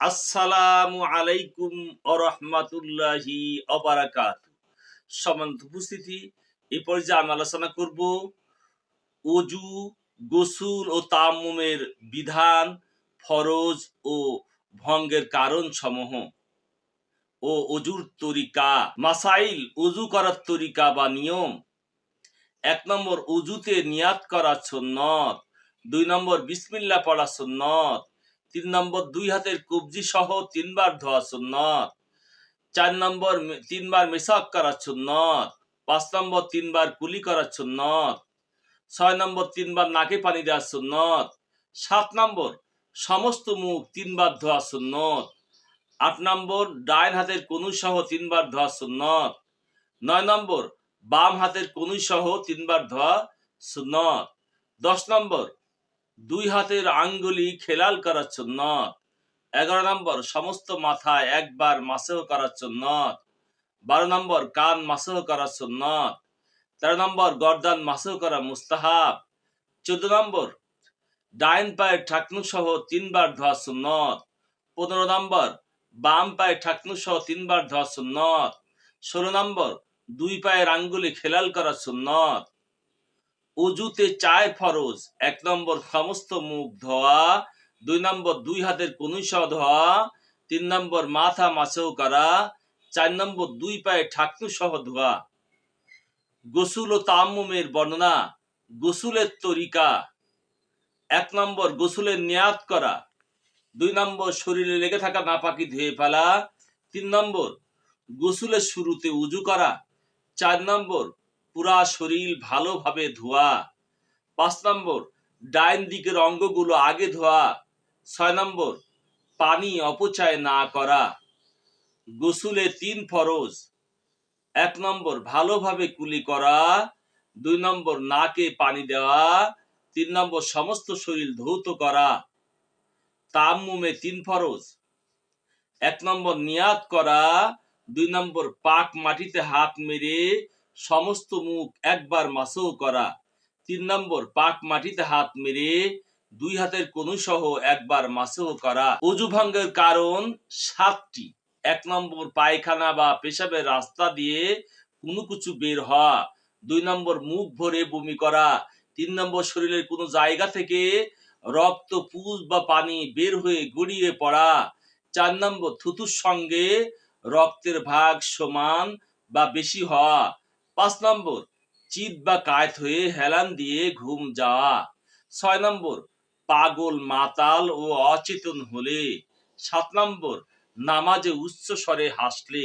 আসসালামু আলাইকুম আরহামাতুল্লাহি অবারাকাত সমান্ত উপস্থিতি এই পর্যায়ে আমি আলোচনা করব অজু গোসুল ও তাম্মুমের বিধান, ফরজ ও ভঙ্গের কারণ সমূহ ও অজুর তরিকা, মাসাইল অজু করার তরিকা বা নিয়ম। এক নম্বর অজুতে নিয়াত করা সুন্নত। দুই নম্বর বিসমিল্লা পড়া সুন্নত। তিন নম্বর দুই হাতের কবজি সহ তিনবার ধোয়া সুন্নত। চার নম্বর তিনবার মেসাক করা সুন্নত। পাঁচ নম্বর তিনবার কুলি করা সুন্নত। ছয় নম্বর তিনবার নাকে পানি দেওয়া সুন্নত। সাত নম্বর সমস্ত মুখ তিনবার ধোয়া সুন্নত। আট নম্বর ডাইন হাতের কনু সহ তিনবার ধোয়া সুন্নত। নয় নম্বর বাম হাতের কনুই সহ তিনবার ধোয়া সুন্নত। দশ নম্বর দুই হাতের আঙ্গুলি খেলাল করার সুন্নত এগারো নম্বর, সমস্ত মাথায় একবার মাসেহ করার সুন্নত বারো নম্বর, কান মাসেহ করার সুন্নত তেরো নম্বর, গর্দান মাসেহ করা মুস্তাহাব। চোদ্দ নম্বর, ডাইন পায়ের ঠাকনু সহ তিনবার ধোয়া সুন্নত পনেরো নম্বর, বাম পায়ের ঠাকনু সহ তিনবার ধোয়া সুন্নত ষোলো নম্বর, দুই পায়ের আঙ্গুলি খেলাল করা সুন্নত উজুতে চায় ফরজ। এক নম্বর সমস্ত মুখ ধোয়া, দুই নম্বর দুই হাতের কনুই ধোয়া, তিন নম্বর মাথা মাছেও করা, চার নম্বর দুই পায়ে ঠাকনু সহ ধোয়া। গোসুল ও তাম্মুমের বর্ণনা, গোসুলের তরিকা। এক নম্বর গোসুলের নিয়াত করা, দুই নম্বর শরীরে লেগে থাকা নাপাকি ধুয়ে ফেলা, তিন নম্বর গোসুলের শুরুতে উজু করা, চার নম্বর পুরা শরীর ভালোভাবে ধোয়া। পাঁচ নম্বর, ডাইন দিকের অঙ্গগুলো আগে ধোয়া। ছয় নম্বর, পানি অপচয় না করা। গোসুলে তিন ফরজ। এক নম্বর, ভালোভাবে কুলি করা। দুই নম্বর, নাকে পানি দেওয়া। তিন নম্বর, সমস্ত শরীর ধৌত করা। তাম্মুমে তিন ফরজ। এক নম্বর, নিয়াত করা। দুই নম্বর, পাক মাটিতে হাত মেরে সমস্ত মুখ একবার মাসও করা। তিন নম্বর, পাক মাটিতে হাত মেরে দুই হাতের কনু সহ একবার মাসও করা। ভঙ্গের কারণ সাতটি। এক নম্বর, পায়খানা বা পেশাবের রাস্তা দিয়ে কোনো কিছু বের হওয়া। দুই নম্বর, মুখ ভরে বমি করা। তিন নম্বর, শরীরের কোনো জায়গা থেকে রক্ত, পুজ বা পানি বের হয়ে গড়িয়ে পড়া। চার নম্বর থুতুর সঙ্গে রক্তের ভাগ সমান বা বেশি হওয়া। পাঁচ নম্বর, চিত বা কায়ত হয়ে হেলান দিয়ে ঘুম যাওয়া। ছয় নম্বর, পাগল মাতাল ও অচেতন হলে। সাত নম্বর, নামাজে উচ্চ স্বরে হাসলে।